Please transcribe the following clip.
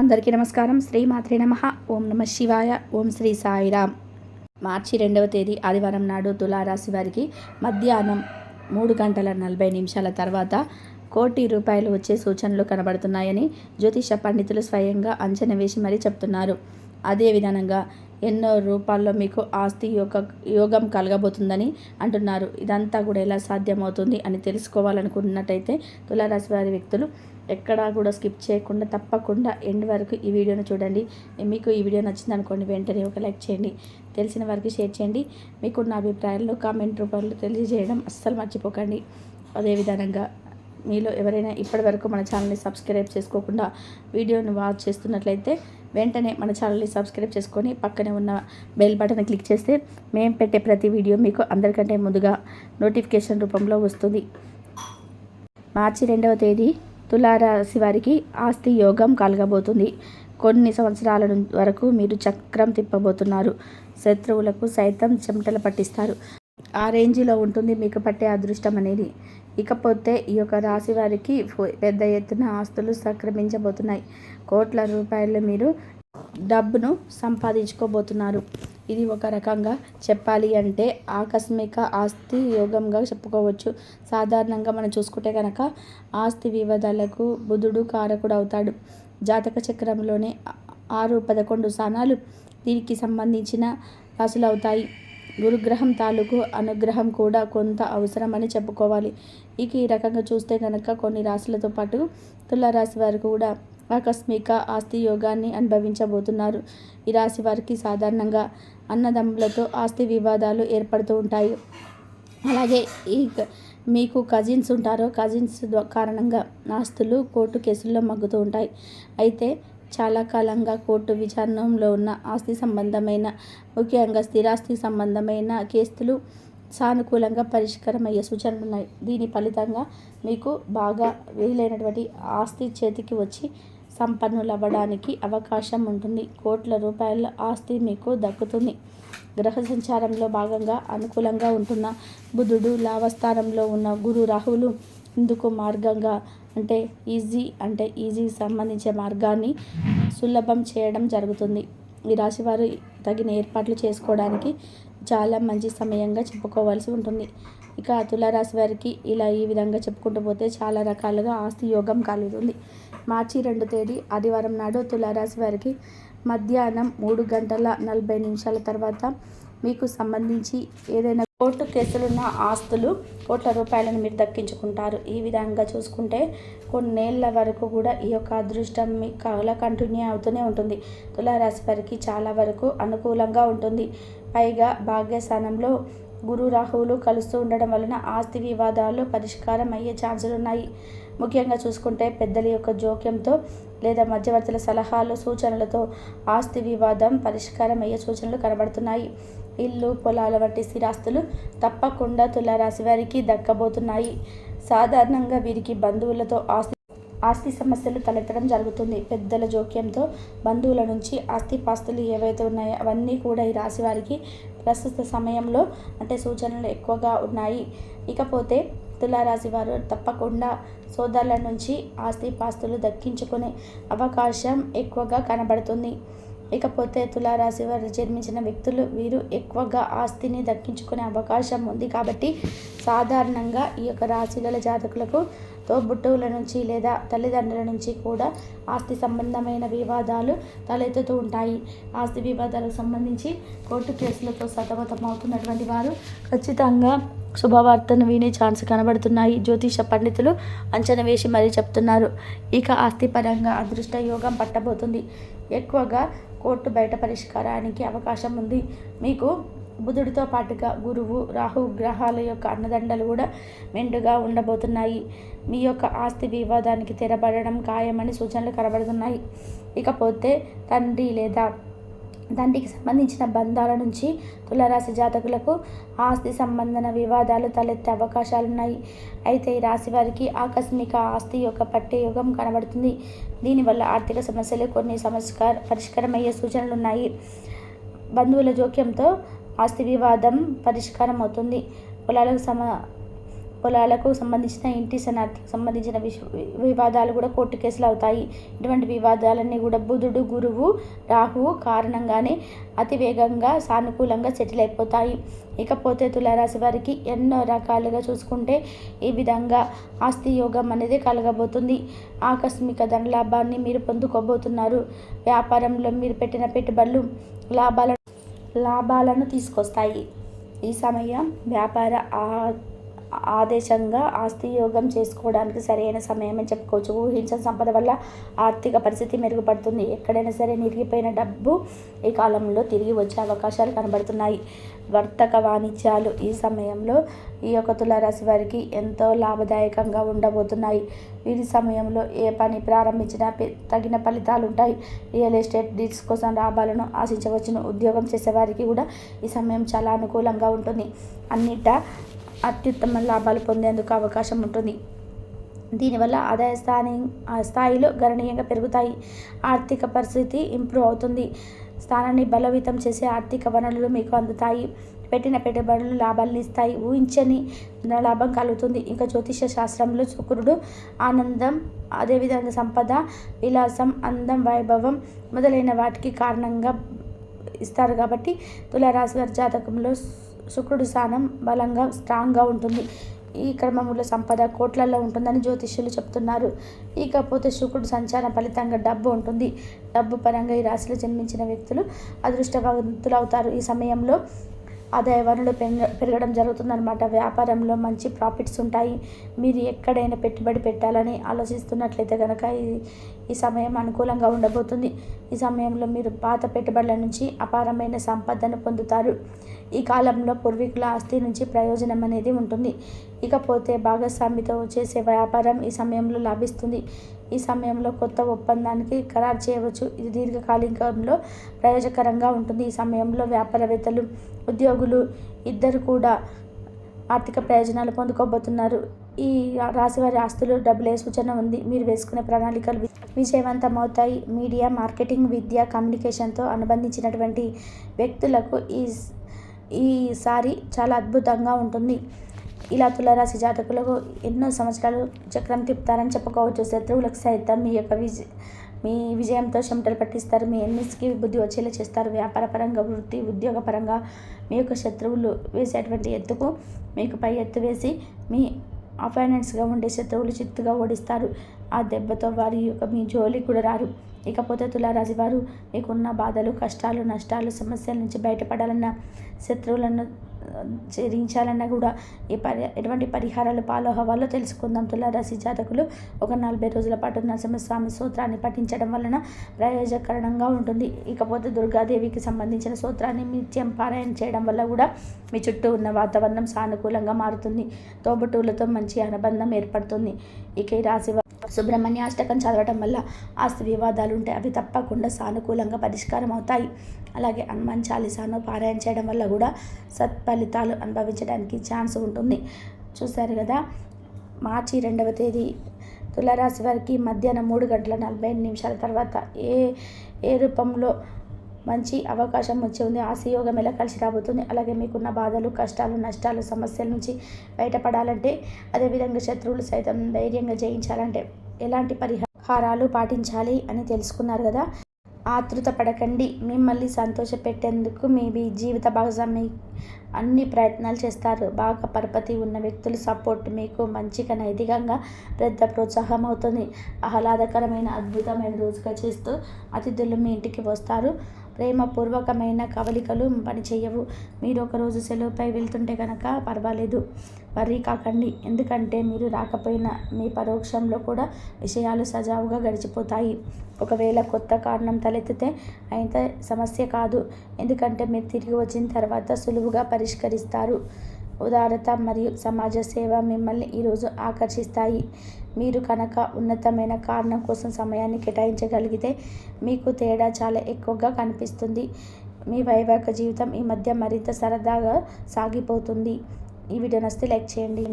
అందరికీ నమస్కారం. శ్రీ మాత్రే నమ. ఓం నమ శివాయ. ఓం శ్రీ సాయిరామ్. మార్చి రెండవ తేదీ ఆదివారం నాడు తులారాశి వారికి మధ్యాహ్నం మూడు గంటల నలభై నిమిషాల తర్వాత కోటి రూపాయలు వచ్చే సూచనలు కనబడుతున్నాయని జ్యోతిష పండితులు స్వయంగా అంచనా వేసి మరీ చెప్తున్నారు. అదే విధానంగా ఎన్నో రూపాల్లో మీకు ఆస్తి యొక్క యోగం కలగబోతుందని అంటున్నారు. ఇదంతా కూడా ఎలా సాధ్యమవుతుంది అని తెలుసుకోవాలనుకున్నట్టయితే తులారాశి వారి వ్యక్తులు ఎక్కడా కూడా స్కిప్ చేయకుండా తప్పకుండా ఎండ్ వరకు ఈ వీడియోను చూడండి. మీకు ఈ వీడియో నచ్చింది అనుకోండి వెంటనే ఒక లైక్ చేయండి. తెలిసిన వారికి షేర్ చేయండి. మీకున్న అభిప్రాయాలను కామెంట్ రూపంలో తెలియజేయడం అస్సలు మర్చిపోకండి. అదేవిధంగా మీలో ఎవరైనా ఇప్పటివరకు మన ఛానల్ని సబ్స్క్రైబ్ చేసుకోకుండా వీడియోను వాచ్ చేస్తున్నట్లయితే వెంటనే మన ఛానల్ని సబ్స్క్రైబ్ చేసుకొని పక్కనే ఉన్న బెల్ బటన్ క్లిక్ చేస్తే మేము పెట్టే ప్రతి వీడియో మీకు అందరికంటే ముందుగా నోటిఫికేషన్ రూపంలో వస్తుంది. మార్చి రెండవ తేదీ తులారాశి వారికి ఆస్తి యోగం కలగబోతుంది. కొన్ని సంవత్సరాల వరకు మీరు చక్రం తిప్పబోతున్నారు. శత్రువులకు సైతం చెమటలు పట్టిస్తారు. ఆ రేంజ్లో ఉంటుంది మీకు పట్టే అదృష్టం అనేది. ఇకపోతే ఈ యొక్క రాశి వారికి పెద్ద ఎత్తున ఆస్తులు సంక్రమించబోతున్నాయి. కోట్ల రూపాయలు మీరు డబ్బును సంపాదించుకోబోతున్నారు. ఇది ఒక రకంగా చెప్పాలి అంటే ఆకస్మిక ఆస్తి యోగంగా చెప్పుకోవచ్చు. సాధారణంగా మనం చూసుకుంటే కనుక ఆస్తి వివాదాలకు బుధుడు కారకుడు అవుతాడు. జాతక చక్రంలోనే ఆరు పదకొండు స్థానాలు దీనికి సంబంధించిన రాశులు అవుతాయి గురుగ్రహం తాలూకు అనుగ్రహం కూడా కొంత అవసరమని చెప్పుకోవాలి. ఇక ఈ రకంగా చూస్తే కనుక కొన్ని రాశులతో పాటు తులారాశి వారు కూడా ఆకస్మిక ఆస్తి యోగాన్ని అనుభవించబోతున్నారు. ఈ రాశి వారికి సాధారణంగా అన్నదమ్ములతో ఆస్తి వివాదాలు ఏర్పడుతూ ఉంటాయి. అలాగే ఈ మీకు కజిన్స్ ఉంటారో. కజిన్స్ కారణంగా ఆస్తులు కోర్టు కేసుల్లో మగ్గుతూ ఉంటాయి. అయితే చాలా కాలంగా కోర్టు విచారణలో ఉన్న ఆస్తి సంబంధమైన ముఖ్యంగా స్థిరాస్తి సంబంధమైన కేసులు సానుకూలంగా పరిష్కారం అయ్యే సూచనలు ఉన్నాయి. దీని ఫలితంగా మీకు బాగా వీలైనటువంటి ఆస్తి చేతికి వచ్చి సంపన్నులు అవ్వడానికి అవకాశం ఉంటుంది. కోట్ల రూపాయల ఆస్తి మీకు దక్కుతుంది. గ్రహ సంచారంలో భాగంగా అనుకూలంగా ఉంటున్న బుధుడు లాభస్థానంలో ఉన్న గురు రాహువులు ఇందుకు మార్గంగా అంటే ఈజీ అంటే ఈజీ సంబంధించే మార్గాన్ని సులభం చేయడం జరుగుతుంది. ఈ రాశివారు తగిన ఏర్పాట్లు చేసుకోవడానికి చాలా మంచి సమయంగా చెప్పుకోవాల్సి ఉంటుంది. ఇక తులారాశి వారికి ఇలా ఈ విధంగా చెప్పుకుంటూ పోతే చాలా రకాలుగా ఆస్తి యోగం కలుగుతుంది. మార్చి రెండు తేదీ ఆదివారం నాడు తులారాశి వారికి మధ్యాహ్నం మూడు గంటల నలభై నిమిషాల తర్వాత మీకు సంబంధించి ఏదైనా కోర్టు కేసులున్న ఆస్తులు కోట్ల రూపాయలను మీరు దక్కించుకుంటారు. ఈ విధంగా చూసుకుంటే కొన్నేళ్ళ వరకు కూడా ఈ యొక్క అదృష్టం మీ కళ కంటిన్యూ అవుతూనే ఉంటుంది. తులారాశి వారికి చాలా వరకు అనుకూలంగా ఉంటుంది. పైగా భాగ్యస్థానంలో గురు రాహువులు కలుస్తూ ఉండడం వలన ఆస్తి వివాదాలు పరిష్కారం అయ్యే ఛాన్సులు ఉన్నాయి. ముఖ్యంగా చూసుకుంటే పెద్దల యొక్క జోక్యంతో లేదా మధ్యవర్తుల సలహాలు సూచనలతో ఆస్తి వివాదం పరిష్కారం అయ్యే సూచనలు కనబడుతున్నాయి. ఇల్లు పొలాల వంటి స్థిరాస్తులు తప్పకుండా తులారాశి వారికి దక్కబోతున్నాయి. సాధారణంగా వీరికి బంధువులతో ఆస్తి ఆస్తి సమస్యలు తలెత్తడం జరుగుతుంది. పెద్దల జోక్యంతో బంధువుల నుంచి ఆస్తి పాస్తులు ఏవైతే ఉన్నాయో అవన్నీ కూడా ఈ రాశి వారికి ప్రస్తుత సమయంలో అంటే సూచనలు ఎక్కువగా ఉన్నాయి. ఇకపోతే తులారాశి వారు తప్పకుండా సోదరుల నుంచి ఆస్తి పాస్తులు దక్కించుకునే అవకాశం ఎక్కువగా కనబడుతుంది. ఇకపోతే తులారాశి వారు జన్మించిన వ్యక్తులు వీరు ఎక్కువగా ఆస్తిని దక్కించుకునే అవకాశం ఉంది కాబట్టి సాధారణంగా ఈ యొక్క రాశి గల జాతకులకు తోబుట్టువుల నుంచి లేదా తల్లిదండ్రుల నుంచి కూడా ఆస్తి సంబంధమైన వివాదాలు తలెత్తుతూ ఉంటాయి. ఆస్తి వివాదాలకు సంబంధించి కోర్టు కేసులతో సతమతం అవుతున్నటువంటి వారు ఖచ్చితంగా శుభవార్తను వినే ఛాన్స్ కనబడుతున్నాయి. జ్యోతిష పండితులు అంచనా వేసి మరీ చెప్తున్నారు. ఇక ఆస్తిపరంగా అదృష్ట యోగం పట్టబోతుంది. ఎక్కువగా కోర్టు బయట పరిష్కారానికి అవకాశం ఉంది. మీకు బుధుడితో పాటుగా గురువు రాహు గ్రహాల యొక్క అన్నదండలు కూడా మెండుగా ఉండబోతున్నాయి. మీ యొక్క ఆస్తి వివాదానికి తెరబడడం ఖాయమని సూచనలు కనబడుతున్నాయి. ఇకపోతే తండ్రి లేదా తండ్రికి సంబంధించిన బంధాల నుంచి తులరాశి జాతకులకు ఆస్తి సంబంధన వివాదాలు తలెత్తే అవకాశాలున్నాయి. అయితే ఈ రాశి వారికి ఆకస్మిక ఆస్తి యొక్క పట్టే యుగం కనబడుతుంది. దీనివల్ల ఆర్థిక సమస్యలు కొన్ని సమస్య పరిష్కారమయ్యే సూచనలు ఉన్నాయి బంధువుల జోక్యంతో ఆస్తి వివాదం పరిష్కారం అవుతుంది పొలాలకు సమ పొలాలకు సంబంధించిన ఇంటి సనాలకు సంబంధించిన విష వివాదాలు కూడా కోర్టు కేసులు అవుతాయి. ఇటువంటి వివాదాలన్నీ కూడా బుధుడు గురువు రాహువు కారణంగానే అతి వేగంగా సానుకూలంగా సెటిల్ అయిపోతాయి. ఇకపోతే తులారాశి వారికి ఎన్నో రకాలుగా చూసుకుంటే ఈ విధంగా ఆస్తి యోగం అనేది కలగబోతుంది. ఆకస్మిక ధనలాభాన్ని మీరు పొందుకోబోతున్నారు. వ్యాపారంలో మీరు పెట్టిన పెట్టుబడులు లాభాలను లాభాలను తీసుకొస్తాయి. ఈ సమయం వ్యాపార ఆదేశంగా ఆస్తి యోగం చేసుకోవడానికి సరైన సమయమే చెప్పుకోవచ్చు. ఊహించిన సంపద వల్ల ఆర్థిక పరిస్థితి మెరుగుపడుతుంది. ఎక్కడైనా సరే నిరిగిపోయిన డబ్బు ఈ కాలంలో తిరిగి వచ్చే అవకాశాలు కనబడుతున్నాయి. వర్తక వాణిజ్యాలు ఈ సమయంలో ఈ యొక్క తులారాశి వారికి ఎంతో లాభదాయకంగా ఉండబోతున్నాయి. వీరి సమయంలో ఏ పని ప్రారంభించినా తగిన ఫలితాలు ఉంటాయి. రియల్ ఎస్టేట్ డీల్స్ కోసం లాభాలను ఆశించవచ్చును. ఉద్యోగం చేసేవారికి కూడా ఈ సమయం చాలా అనుకూలంగా ఉంటుంది. అన్నిట అత్యుత్తమ లాభాలు పొందేందుకు అవకాశం ఉంటుంది. దీనివల్ల ఆదాయ స్థాని స్థాయిలో గణనీయంగా పెరుగుతాయి. ఆర్థిక పరిస్థితి ఇంప్రూవ్ అవుతుంది. స్థానాన్ని బలోపేతం చేసే ఆర్థిక వనరులు మీకు అందుతాయి. పెట్టిన పెట్టుబడులు లాభాలను ఇస్తాయి. ఊహించని లాభం కలుగుతుంది. ఇంకా జ్యోతిష శాస్త్రంలో శుక్రుడు ఆనందం అదేవిధంగా సంపద విలాసం అందం వైభవం మొదలైన వాటికి కారణంగా ఇస్తారు కాబట్టి తులారాశి వారి జాతకంలో శుక్రుడు స్థానం బలంగా స్ట్రాంగ్గా ఉంటుంది. ఈ క్రమంలో సంపద కోట్లలో ఉంటుందని జ్యోతిష్యులు చెప్తున్నారు. ఇకపోతే శుక్రుడు సంచారం ఫలితంగా డబ్బు ఉంటుంది. డబ్బు పరంగా ఈ రాశిలో జన్మించిన వ్యక్తులు అదృష్టవంతులవుతారు. ఈ సమయంలో ఆదాయ వనరులు పెరగడం జరుగుతుందన్నమాట. వ్యాపారంలో మంచి ప్రాఫిట్స్ ఉంటాయి. మీరు ఎక్కడైనా పెట్టుబడి పెట్టాలని ఆలోచిస్తున్నట్లయితే కనుక ఈ ఈ సమయం అనుకూలంగా ఉండబోతుంది. ఈ సమయంలో మీరు పాత పెట్టుబడుల నుంచి అపారమైన సంపదను పొందుతారు. ఈ కాలంలో పూర్వీకుల ఆస్తి నుంచి ప్రయోజనం అనేది ఉంటుంది. ఇకపోతే భాగస్వామితో చేసే వ్యాపారం ఈ సమయంలో లాభిస్తుంది. ఈ సమయంలో కొత్త ఒప్పందానికి ఖరారు చేయవచ్చు. ఇది దీర్ఘకాలికంలో ప్రయోజకరంగా ఉంటుంది. ఈ సమయంలో వ్యాపారవేత్తలు ఉద్యోగులు ఇద్దరు కూడా ఆర్థిక ప్రయోజనాలు పొందుకోబోతున్నారు. ఈ రాశివారి ఆస్తులు డబ్బులే సూచన ఉంది. మీరు వేసుకునే ప్రణాళికలు విజయవంతమవుతాయి. మీడియా మార్కెటింగ్ విద్య కమ్యూనికేషన్తో అనుబంధించినటువంటి వ్యక్తులకు ఈ ఈసారి చాలా అద్భుతంగా ఉంటుంది. ఇలా తులరాశి జాతకులకు ఎన్నో సంవత్సరాలు చక్రం తిప్పుతారని చెప్పుకోవచ్చు. శత్రువులకు సైతం మీ యొక్క విజయ మీ విజయంతో చెమటలు పట్టిస్తారు. మీ ఎన్నిస్కి బుద్ధి వచ్చేలా చేస్తారు. వ్యాపారపరంగా వృత్తి ఉద్యోగపరంగా మీ యొక్క శత్రువులు వేసేటువంటి ఎత్తుకు మీకు పై ఎత్తు వేసి మీ అఫైనాన్స్గా ఉండే శత్రువులు చిత్తుగా ఓడిస్తారు. ఆ దెబ్బతో వారి యొక్క మీ జోలి కూడా రారు. ఇకపోతే తులారాశి వారు మీకున్న బాధలు కష్టాలు నష్టాలు సమస్యల నుంచి బయటపడాలన్న శత్రువులను చెరించాలన్నా కూడా ఈ పరి ఎటువంటి పరిహారాలు పాలో తెలుసుకుందాం. తులారాశి జాతకులు ఒక నలభై రోజుల పాటు నరసింహస్వామి సూత్రాన్ని పఠించడం వలన ప్రయోజకరంగా ఉంటుంది. ఇకపోతే దుర్గాదేవికి సంబంధించిన సూత్రాన్ని నిత్యం పారాయణ చేయడం వల్ల కూడా మీ చుట్టూ ఉన్న వాతావరణం సానుకూలంగా మారుతుంది. తోబుటూలతో మంచి అనుబంధం ఏర్పడుతుంది. ఇక ఈ రాశి సుబ్రహ్మణ్య అష్టకం చదవటం వల్ల ఆస్తి వివాదాలు ఉంటే అవి తప్పకుండా సానుకూలంగా పరిష్కారం అవుతాయి అలాగే హనుమాన్ చాలీసాను పారాయణ చేయడం వల్ల కూడా సత్ఫలితాలు అనుభవించడానికి ఛాన్స్ ఉంటుంది. చూశారు కదా మార్చి రెండవ తేదీ తులారాశి వారికి మధ్యాహ్నం మూడు గంటల నలభై నిమిషాల తర్వాత ఏ ఏ రూపంలో మంచి అవకాశం వచ్చి ఉంది ఆశయోగం ఎలా కలిసి రాబోతుంది? అలాగే మీకున్న బాధలు కష్టాలు నష్టాలు సమస్యల నుంచి బయటపడాలంటే అదేవిధంగా శత్రువులు సైతం ధైర్యంగా జయించాలంటే ఎలాంటి పరిహారాలు పాటించాలి అని తెలుసుకున్నారు కదా? ఆతృత పడకండి. మిమ్మల్ని సంతోషపెట్టేందుకు మీ జీవిత భాగస్వామి అన్ని ప్రయత్నాలు చేస్తారు. బాగా పరపతి ఉన్న వ్యక్తుల సపోర్ట్ మీకు మంచిగా నైతికంగా పెద్ద ప్రోత్సాహం అవుతుంది. ఆహ్లాదకరమైన అద్భుతమైన రోజుగా చేస్తూ అతిథులు మీ ఇంటికి వస్తారు. ప్రేమపూర్వకమైన కవలికలు పనిచేయవు మీరు ఒకరోజు సెలవుపై వెళ్తుంటే కనుక పర్వాలేదు. వర్రీ కాకండి. ఎందుకంటే మీరు రాకపోయినా మీ పరోక్షంలో కూడా విషయాలు సజావుగా గడిచిపోతాయి. ఒకవేళ కొత్త కారణం తలెత్తితే అయితే సమస్య కాదు. ఎందుకంటే మీరు తిరిగి వచ్చిన తర్వాత సులువుగా పరిష్కరిస్తారు. ఉదారత మరియు సమాజ సేవ మిమ్మల్ని ఈరోజు ఆకర్షిస్తాయి. మీరు కనుక ఉన్నతమైన కారణం కోసం సమయాన్ని కేటాయించగలిగితే మీకు తేడా చాలా ఎక్కువగా కనిపిస్తుంది. మీ వైవాహిక జీవితం ఈ మధ్య మరింత సరదాగా సాగిపోతుంది. ఈ వీడియో నస్తే లైక్ చేయండి.